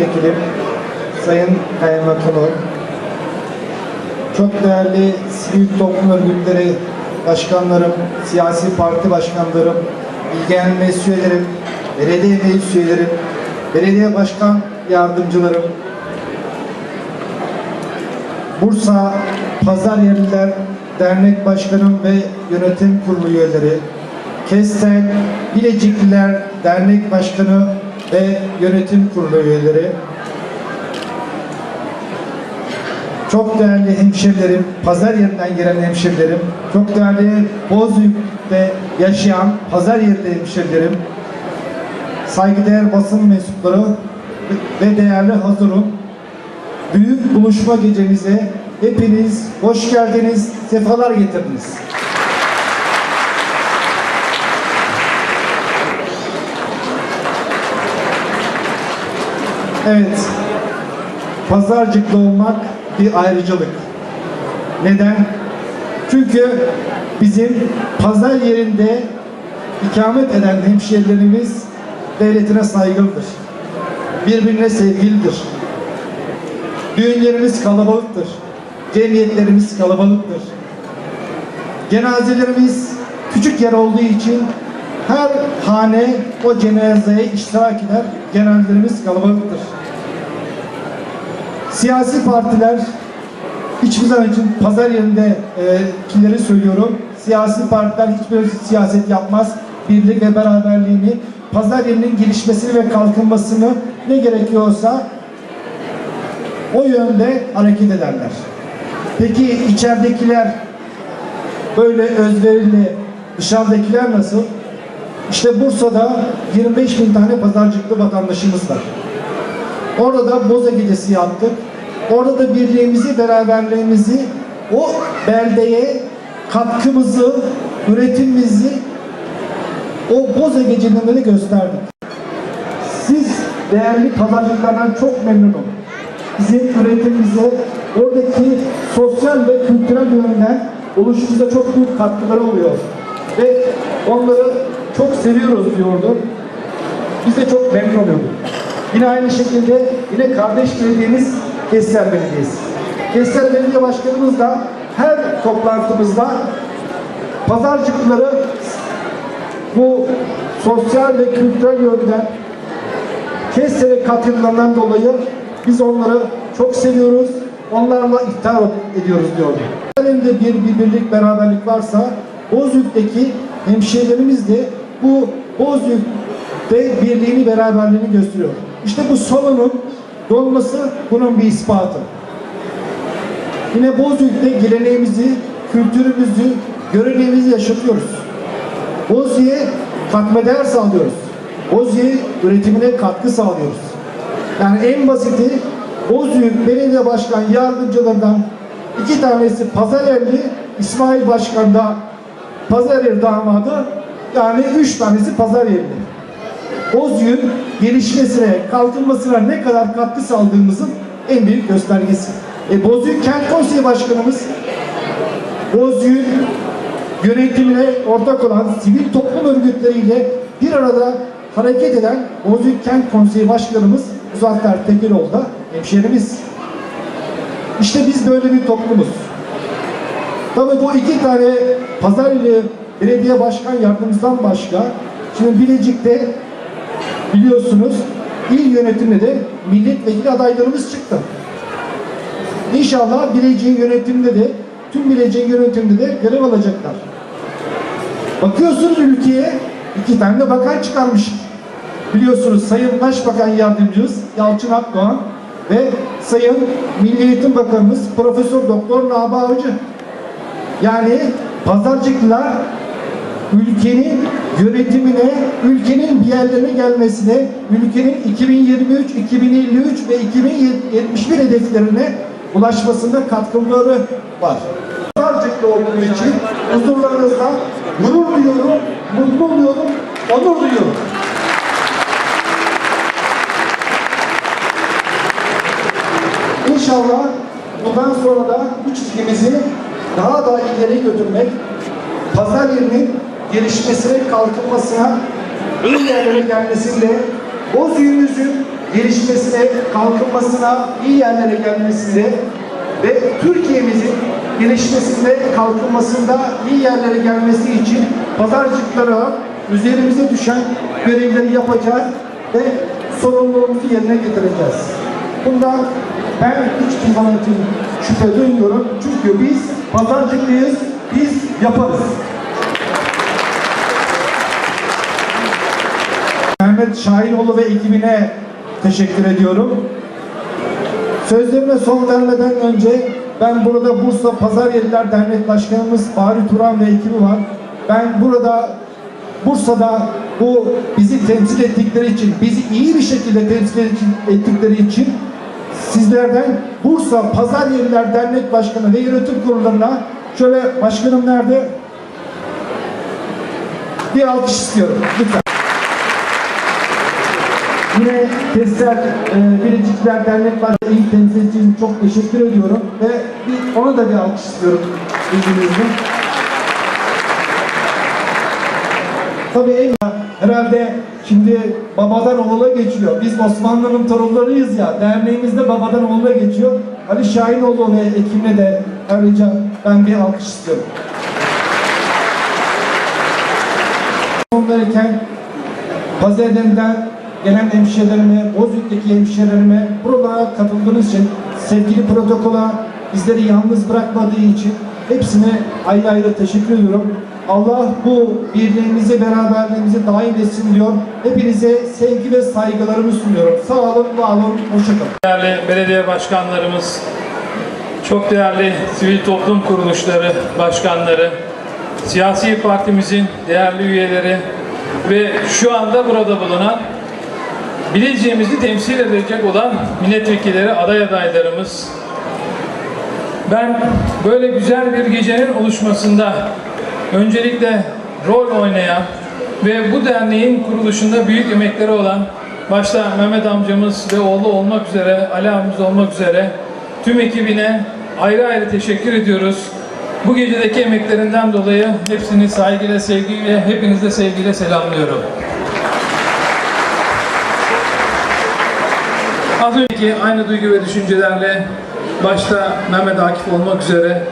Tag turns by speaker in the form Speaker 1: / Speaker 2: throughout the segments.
Speaker 1: Vekilim, Sayın Kaymakamım, çok değerli sivil toplum örgütleri başkanlarım, siyasi parti başkanlarım, ilgilenme meclis üyelerim, belediye meclis üyelerim, belediye başkan yardımcılarım, Bursa Pazar Yerliler Dernek Başkanım ve Yönetim Kurulu üyeleri, Kesten Bilecikliler Dernek Başkanı ve Yönetim Kurulu üyeleri, çok değerli hemşerilerim, pazar yerinden gelen hemşerilerim, çok değerli Bozüyük'te yaşayan pazar yerli hemşerilerim, saygıdeğer basın mensupları ve değerli hazırım, büyük buluşma gecemize hepiniz hoş geldiniz, sefalar getirdiniz. Evet, pazarcıklı olmak bir ayrıcalık. Neden? Çünkü bizim pazar yerinde ikamet eden hemşehrilerimiz devletine saygılıdır. Birbirine sevgilidir. Düğünlerimiz kalabalıktır. Cemiyetlerimiz kalabalıktır. Cenazelerimiz küçük yer olduğu için her hane o cenazeye iştirak eder. Cenazelerimiz kalabalıktır. Siyasi partiler hiçbir zaman için pazar yerinde e, söylüyorum. Siyasi partiler hiçbir siyaset yapmaz. Birlik ve beraberliğini, pazar yerinin gelişmesini ve kalkınmasını ne gerekiyorsa o yönde hareket ederler. Peki içeridekiler böyle özverili, dışarıdakiler nasıl? İşte Bursa'da 25 bin tane pazarcıklı vatandaşımız var. Orada da Boza Gecesi yaptık. Orada da birliğimizi, beraberliğimizi, o beldeye katkımızı, üretimimizi o Boza Gecelerinde gösterdik. Siz değerli pazarcılardan çok memnunum. Bizim üretimimize, oradaki sosyal ve kültürel yönden oluşumuza çok büyük katkıları oluyor. Ve onları çok seviyoruz diyordu. Biz de çok memnun oluyorduk. Yine aynı şekilde yine kardeş belediyemiz Kestel Belediyesi. Kestel Belediye Başkanımız da her toplantımızda pazarcıkları bu sosyal ve kültürel yönden Kestel'e katıldığından dolayı biz onları çok seviyoruz. Onlarla iftar ediyoruz diyordu. Elinde bir, bir birlik, beraberlik varsa Bozüyük'teki hemşehrilerimiz de bu Bozüyük'te birliğini, beraberliğini gösteriyor. İşte bu salonun dolması bunun bir ispatı. Yine Bozüyük'te geleneğimizi, kültürümüzü, göreneğimizi yaşatıyoruz. Bozüyük'e katma değer sağlıyoruz. Bozüyük üretimine katkı sağlıyoruz. Yani en basiti Bozüyük Belediye Başkan Yardımcılarından iki tanesi Pazarerli, İsmail Başkan da Pazaryer damadı, yani üç tanesi Pazarerli. Bozüyük'ün gelişmesine, kalkınmasına ne kadar katkı sağladığımızın en büyük göstergesi. E, Bozüyük Kent Konseyi Başkanımız Bozüyük yönetimine ortak olan sivil toplum örgütleriyle bir arada hareket eden Bozüyük Kent Konseyi Başkanımız Muzaffer Tekiroğlu da hemşerimiz. İşte biz böyle bir toplumuz. Tabii bu iki tane Pazarlı Belediye Başkan Yardımcımızdan başka şimdi Bilecik'te biliyorsunuz il yönetiminde de milletvekili adaylarımız çıktı. İnşallah Bilecik'in yönetiminde de tüm Bilecik'in yönetiminde de görev alacaklar. Bakıyorsunuz ülkeye iki tane de bakan çıkarmış. Biliyorsunuz Sayın Başbakan Yardımcımız Yalçın Akdoğan ve Sayın Milli Eğitim Bakanımız Profesör Doktor Nabi Avcı. Yani pazarcıklar ülkenin yönetimine, ülkenin bir yerlerine gelmesine, ülkenin 2023, 2053 ve 2071 hedeflerine ulaşmasında katkıları var. Pazarcıklı olduğum için huzurlarınızda gurur duyuyorum, mutlu oluyorum, onur duyuyorum. İnşallah bundan sonra da bu çizgimizi daha da ileri götürmek, pazar yerinin gelişmesine, kalkınmasına, iyi yerlere gelmesinde Bozüyük'ümüzün gelişmesine, kalkınmasına, iyi yerlere gelmesine ve Türkiye'mizin gelişmesinde, kalkınmasında iyi yerlere gelmesi için pazarcıklara üzerimize düşen görevleri yapacağız ve sorumluluğumuzu yerine getireceğiz. Bundan ben hiçbir zaman şüphe duymuyorum. Çünkü biz pazarcıklıyız, biz yaparız. Mehmet Şahinoğlu ve ekibine teşekkür ediyorum. Sözlerime son vermeden önce ben burada Bursa Pazar Yeriler Dernek Başkanımız Fahri Turan ve ekibi var. Ben burada Bursa'da bu bizi temsil ettikleri için, bizi iyi bir şekilde temsil ettikleri için sizlerden Bursa Pazar Yeriler Dernek Başkanı ve yönetim kurullarına şöyle başkanım nerede? Bir alkış istiyorum lütfen. Yine Tester e, Biricikler Dernek Başkanı iyi temsil için çok teşekkür ediyorum ve bir, ona da bir alkış istiyorum izninizle. Tabii en herhalde şimdi babadan oğula geçiyor. Biz Osmanlı'nın torunlarıyız ya. Derneğimizde babadan oğula geçiyor. Ali Şahinoğlu ve ekibine de ayrıca ben bir alkış istiyorum. Son verirken Pazarden'den gelen hemşehrilerime, Bozüyük'teki hemşehrilerime buralara katıldığınız için sevgili protokola bizleri yalnız bırakmadığı için hepsine ayrı ayrı teşekkür ediyorum. Allah bu birliğimizi, beraberliğimizi daim etsin diyor. Hepinize sevgi ve saygılarımı sunuyorum. Sağ olun, var olun, hoşçakalın.
Speaker 2: Değerli belediye başkanlarımız, çok değerli sivil toplum kuruluşları başkanları, siyasi partimizin değerli üyeleri ve şu anda burada bulunan bileceğimizi temsil edecek olan milletvekilleri, aday adaylarımız. Ben böyle güzel bir gecenin oluşmasında öncelikle rol oynayan ve bu derneğin kuruluşunda büyük emekleri olan başta Mehmet amcamız ve oğlu olmak üzere, Ali abimiz olmak üzere tüm ekibine ayrı ayrı teşekkür ediyoruz. Bu gecedeki emeklerinden dolayı hepsini saygıyla, sevgiyle, hepinizi sevgiyle selamlıyorum. Az önceki aynı duygu ve düşüncelerle başta Mehmet Akif olmak üzere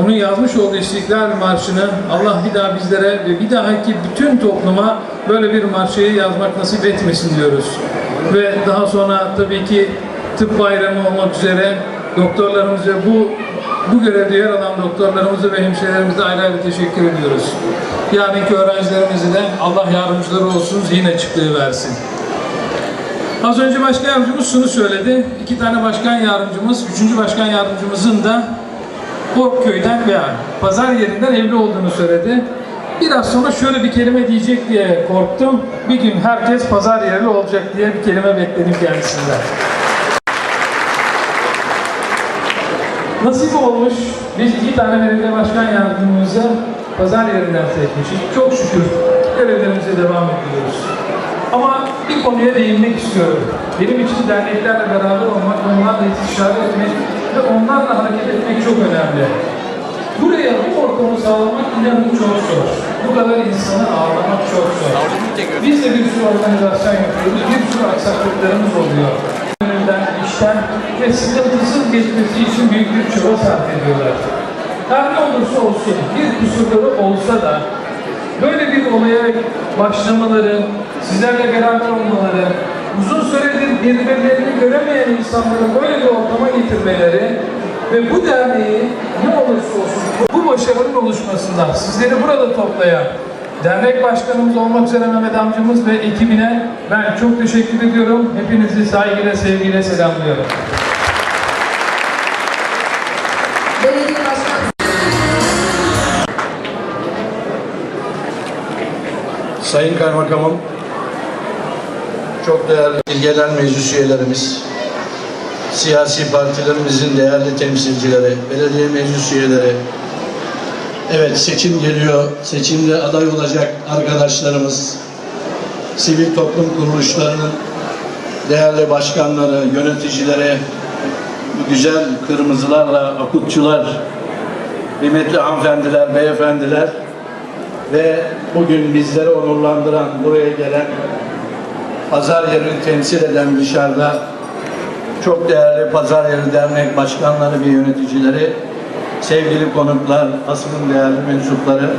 Speaker 2: onun yazmış olduğu İstiklal Marşı'nı Allah bir daha bizlere ve bir dahaki bütün topluma böyle bir marşıyı yazmak nasip etmesin diyoruz. Ve daha sonra tabii ki tıp bayramı olmak üzere doktorlarımız ve bu bu görevde yer alan doktorlarımızı ve hemşehrilerimize ayrı ayrı teşekkür ediyoruz. Yarınki öğrencilerimize de Allah yardımcıları olsun, zihin açıklığı versin. Az önce başkan yardımcımız şunu söyledi. İki tane başkan yardımcımız, üçüncü başkan yardımcımızın da Orkköy'den veya pazar yerinden evli olduğunu söyledi. Biraz sonra şöyle bir kelime diyecek diye korktum. Bir gün herkes pazar yerli olacak diye bir kelime bekledim kendisinden. Nasip olmuş. Biz iki tane belediye başkan yardımcımızı pazar yerinden seçmişiz. Çok şükür görevlerimize devam ediyoruz. Ama bir konuya değinmek istiyorum. Benim için derneklerle beraber olmak, onlarla istişare etmek ve onlarla hareket etmek çok önemli. Buraya bu ortamı sağlamak inanın çok zor. Bu kadar insanı ağırlamak çok zor. Biz de bir sürü organizasyon yapıyoruz, bir sürü aksaklıklarımız oluyor. Önünden, işten ve sıkıntısız geçmesi için büyük bir çaba sarf ediyorlar. Her ne olursa olsun, bir kusurları olsa da böyle bir olaya başlamaları, sizlerle beraber olmaları, uzun süredir birbirlerini göremeyen insanları böyle bir ortama getirmeleri ve bu derneği ne olursa olsun bu başarının oluşmasında sizleri burada toplayan dernek başkanımız olmak üzere Mehmet amcamız ve ekibine ben çok teşekkür ediyorum. Hepinizi saygıyla, sevgiyle selamlıyorum.
Speaker 3: Sayın Kaymakamım, çok değerli genel meclis üyelerimiz, siyasi partilerimizin değerli temsilcileri, belediye meclis üyeleri, evet seçim geliyor, seçimde aday olacak arkadaşlarımız, sivil toplum kuruluşlarının değerli başkanları, yöneticileri, bu güzel kırmızılarla akutçular, kıymetli hanımefendiler, beyefendiler, ve bugün bizleri onurlandıran, buraya gelen pazar yerini temsil eden dışarıda çok değerli pazar yeri dernek başkanları ve yöneticileri, sevgili konuklar, asılın değerli mensupları,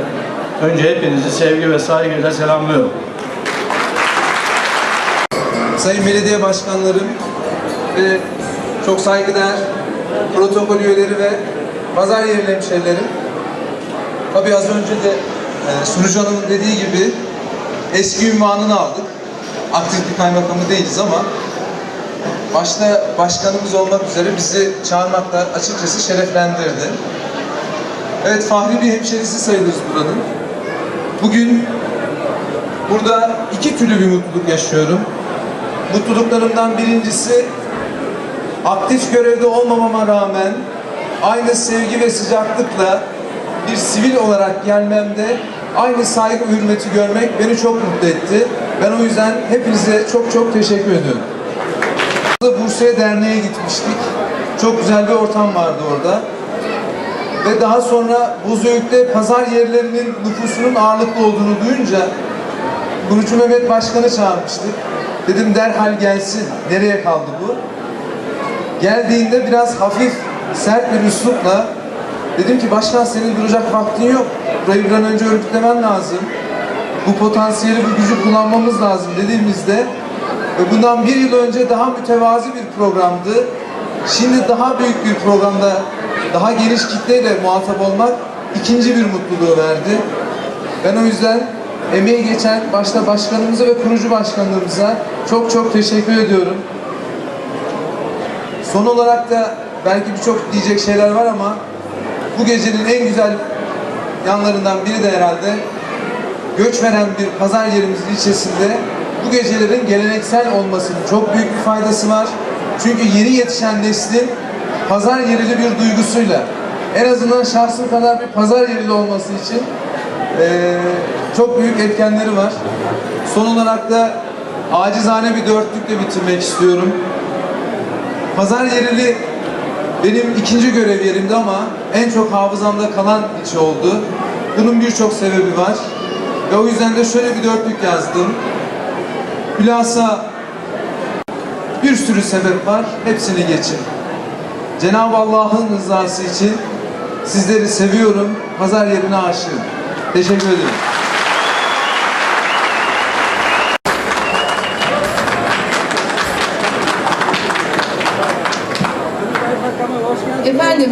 Speaker 3: önce hepinizi sevgi ve saygıyla selamlıyorum.
Speaker 4: Sayın belediye başkanlarım ve çok saygıdeğer protokol üyeleri ve pazar yeri hemşehrilerim. Tabii az önce de e, Sunucu Hanım'ın dediği gibi eski ünvanını aldık. Aktif bir kaymakamı değiliz ama başta başkanımız olmak üzere bizi çağırmakla açıkçası şereflendirdi. Evet Fahri bir hemşerisi sayılırız buranın. Bugün burada iki türlü bir mutluluk yaşıyorum. Mutluluklarımdan birincisi aktif görevde olmamama rağmen aynı sevgi ve sıcaklıkla bir sivil olarak gelmemde aynı saygı ve hürmeti görmek beni çok mutlu etti. Ben o yüzden hepinize çok çok teşekkür ediyorum. Bursa'ya derneğe gitmiştik. Çok güzel bir ortam vardı orada. Ve daha sonra Buzüyük'te pazar yerlerinin nüfusunun ağırlıklı olduğunu duyunca Kurucu Mehmet Başkan'ı çağırmıştık. Dedim derhal gelsin. Nereye kaldı bu? Geldiğinde biraz hafif, sert bir üslupla dedim ki başkan senin duracak vaktin yok. Burayı bir an önce örgütlemen lazım. Bu potansiyeli, bu gücü kullanmamız lazım dediğimizde ve bundan bir yıl önce daha mütevazi bir programdı. Şimdi daha büyük bir programda daha geniş kitleyle muhatap olmak ikinci bir mutluluğu verdi. Ben o yüzden emeği geçen başta başkanımıza ve kurucu başkanlarımıza çok çok teşekkür ediyorum. Son olarak da belki birçok diyecek şeyler var ama bu gecenin en güzel yanlarından biri de herhalde göç veren bir pazar yerimizin ilçesinde bu gecelerin geleneksel olmasının çok büyük bir faydası var. Çünkü yeni yetişen neslin pazar yerili bir duygusuyla en azından şahsım kadar bir pazar yerili olması için eee, çok büyük etkenleri var. Son olarak da acizane bir dörtlükle bitirmek istiyorum. Pazar yerili benim ikinci görev yerimdi ama en çok hafızamda kalan içi oldu. Bunun birçok sebebi var. Ve o yüzden de şöyle bir dörtlük yazdım. Bilhassa bir sürü sebep var. Hepsini geçin. Cenab-ı Allah'ın rızası için sizleri seviyorum. Pazar yerine aşığım. Teşekkür ederim.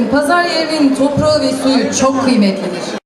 Speaker 5: Pazar yerinin toprağı ve suyu çok kıymetlidir.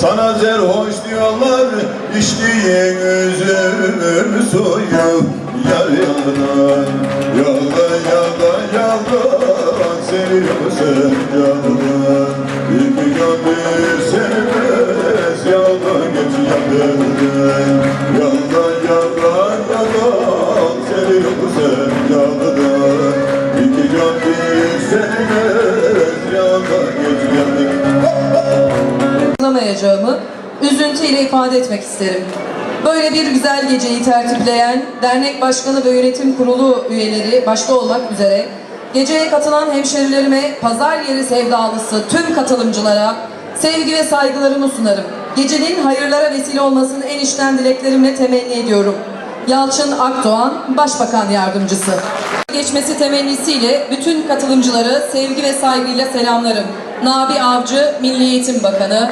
Speaker 6: Sana zerhoş diyorlar içtiğin üzüm
Speaker 7: suyu. Yar yalan, yalan yalan yalan Seviyorsun yalan İlk gömdür sevmez yalan geç yalan Yalan yalan yalan Seviyorsun yalan İlk gömdür sevmez yalan
Speaker 8: Anlamayacağımı üzüntüyle ifade etmek isterim. Böyle bir güzel geceyi tertipleyen dernek başkanı ve yönetim kurulu üyeleri başta olmak üzere geceye katılan hemşerilerime, pazar yeri sevdalısı tüm katılımcılara sevgi ve saygılarımı sunarım. Gecenin hayırlara vesile olmasını en içten dileklerimle temenni ediyorum. Yalçın Akdoğan, Başbakan Yardımcısı. Geçmesi temennisiyle bütün katılımcıları sevgi ve saygıyla selamlarım. Nabi Avcı, Milli Eğitim Bakanı,